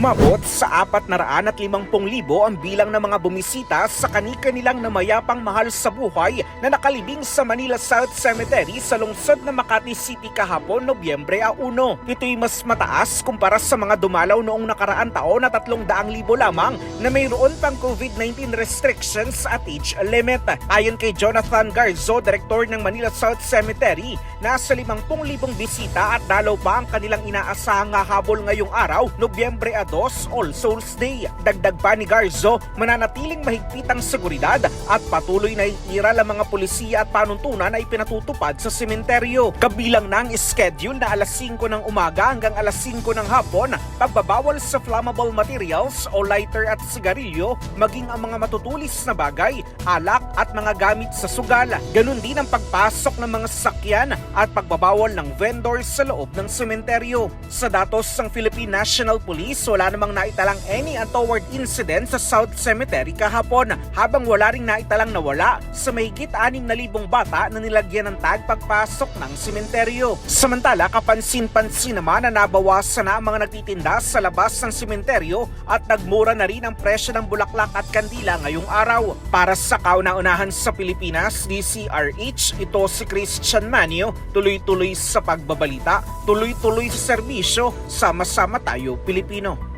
Umabot sa 450,000 ang bilang ng mga bumisita sa kani-kanilang namayapang mahal sa buhay na nakalibing sa Manila South Cemetery sa lungsod ng Makati City kahapon Nobyembre 1. Ito'y mas mataas kumpara sa mga dumalaw noong nakaraan taon na 300,000 lamang na mayroon pang COVID-19 restrictions at age limit. Ayon kay Jonathan Garzo, Direktor ng Manila South Cemetery, nasa 50,000 bisita at dalaw pa ang kanilang inaasahang habol ngayong araw, Nobyembre 2, All Souls Day. Dagdag pa ni Garzo, mananatiling mahigpit ang seguridad at patuloy na iiral ang mga polisiya at panuntunan ay pinatutupad sa sementeryo. Kabilang na ang schedule na alas 5 ng umaga hanggang alas 5 ng hapon, pagbabawal sa flammable materials o lighter at sigarilyo, maging ang mga matutulis na bagay, alak at mga gamit sa sugal. Ganun din ang pagpasok ng mga sasakyan at pagbabawal ng vendors sa loob ng sementeryo. Sa datos ng Philippine National Police, wala namang naitalang any untoward incident sa South Cemetery kahapon, habang wala ring naitalang nawala sa mahigit 6,000 bata na nilagyan ng tag pagpasok ng sementeryo. Samantala, kapansin-pansin naman na nabawasan na ang mga nagtitinda sa labas ng sementeryo at nagmura na rin ang presyo ng bulaklak at kandila ngayong araw. Para sa kauna-unahan sa Pilipinas, DCRH, ito si Christian Manio, tuloy-tuloy sa pagbabalita, tuloy-tuloy sa serbisyo, sama-sama tayo Pilipino.